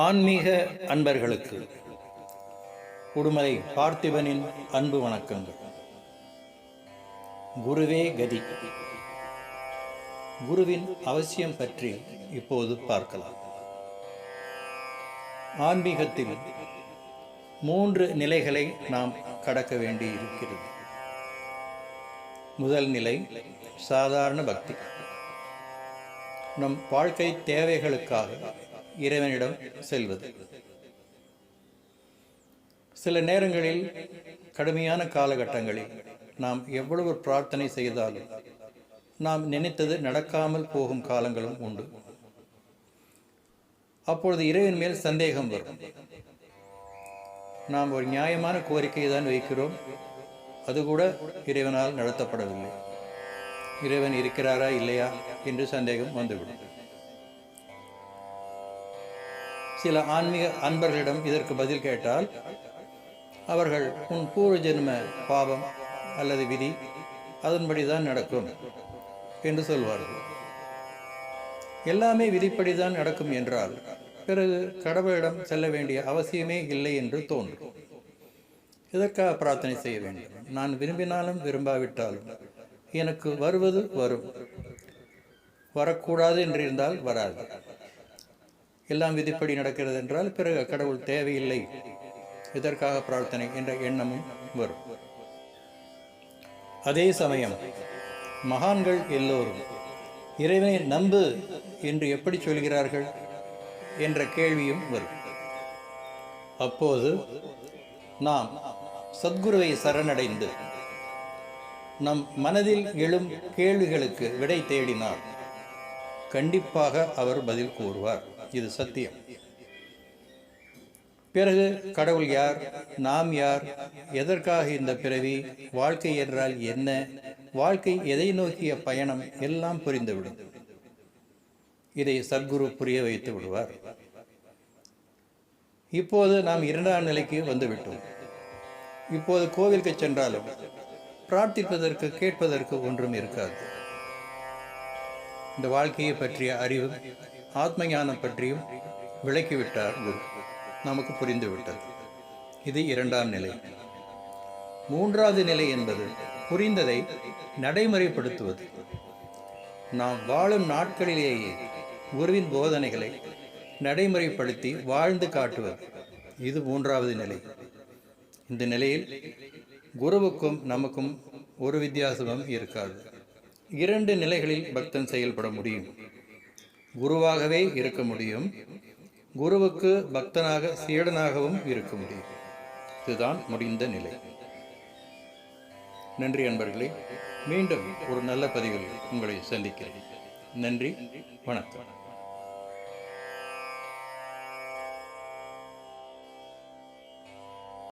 ஆன்மீக அன்பர்களுக்கு உடுமலை பார்த்திபனின் அன்பு வணக்கங்கள். குருவே கதி. குருவின் அவசியம் பற்றி இப்போது பார்க்கலாம். ஆன்மீகத்தில் மூன்று நிலைகளை நாம் கடக்க வேண்டி இருக்கிறது முதல் நிலை சாதாரண பக்தி. நம் வாழ்க்கை தேவைகளுக்காக இறைவனிடம் செல்வது. சில நேரங்களில் கடுமையான காலகட்டங்களில் நாம் எவ்வளவு பிரார்த்தனை செய்தாலும் நாம் நினைத்தது நடக்காமல் போகும் காலங்களும் உண்டு. அப்பொழுது இறைவன் மேல் சந்தேகம் வரும். நாம் ஒரு நியாயமான கோரிக்கையை தான் வைக்கிறோம். அது கூட இறைவனால் நடத்தப்படவில்லை. இறைவன் இருக்கிறாரா இல்லையா என்று சந்தேகம் வந்துவிடும். சில ஆன்மீக அன்பர்களிடம் இதற்கு பதில் கேட்டால் அவர்கள் உன் பூர்வ ஜென்ம பாவம் அல்லது விதி அதன்படி தான் நடக்கும் என்று சொல்வார்கள். எல்லாமே விதிப்படி தான் நடக்கும் என்றால் பிறகு கடவுளிடம் செல்ல வேண்டிய அவசியமே இல்லை என்று தோன்றும். இதற்காக பிரார்த்தனை செய்ய வேண்டும்? நான் விரும்பினாலும் விரும்பாவிட்டாலும் எனக்கு வருவது வரும். வரக்கூடாது என்று இருந்தால் வராது. எல்லாம் விதிப்படி நடக்கிறது என்றால் பிறகு கடவுள் தேவையில்லை. இதற்காக பிரார்த்தனை என்ற எண்ணமும் வரும். அதே சமயம் மகான்கள் எல்லோரும் இறைவனை நம்பு என்று எப்படி சொல்கிறார்கள் என்ற கேள்வியும் வரும். அப்போது நாம் சத்குருவை சரணடைந்து நம் மனதில் எழும் கேள்விகளுக்கு விடை தேடினால் கண்டிப்பாக அவர் பதில் கூறுவார். இது சத்தியம். பிறகு கடவுள் யார்? நாம் யார்? எதற்காக இந்த பிறவி? வாழ்க்கை என்றால் என்ன? வாழ்க்கை எதை நோக்கிய பயணம்? எல்லாம் புரிந்துவிடும். இதை சத்குரு புரிய வைத்து விடுவார். இப்போது நாம் இரண்டாம் நிலைக்கு வந்துவிட்டோம். இப்போது கோவிலுக்கு சென்றாலும் பிரார்த்திப்பதற்கு கேட்பதற்கு ஒன்றும் இருக்காது. இந்த வாழ்க்கையை பற்றிய அறிவு ஆத்ம ஞானம் பற்றியும் விளக்கிவிட்டார் குரு. நமக்கு புரிந்துவிட்டது. இது இரண்டாம் நிலை. மூன்றாவது நிலை என்பது புரிந்ததை நடைமுறைப்படுத்துவது. நாம் வாழும் நாட்களிலேயே குருவின் போதனைகளை நடைமுறைப்படுத்தி வாழ்ந்து காட்டுவது. இது மூன்றாவது நிலை. இந்த நிலையில் குருவுக்கும் நமக்கும் ஒரு வித்தியாசமும் இருக்காது. இரண்டு நிலைகளில் பக்தன் செயல்பட முடியும். குருவாகவே இருக்க முடியும். குருவுக்கு பக்தனாக சீடனாகவும் இருக்க முடியும். இதுதான் முடிந்த நிலை. நன்றி அன்பர்களே. மீண்டும் ஒரு நல்ல பதிவில் உங்களை சந்திக்கிறேன். நன்றி வணக்கம்.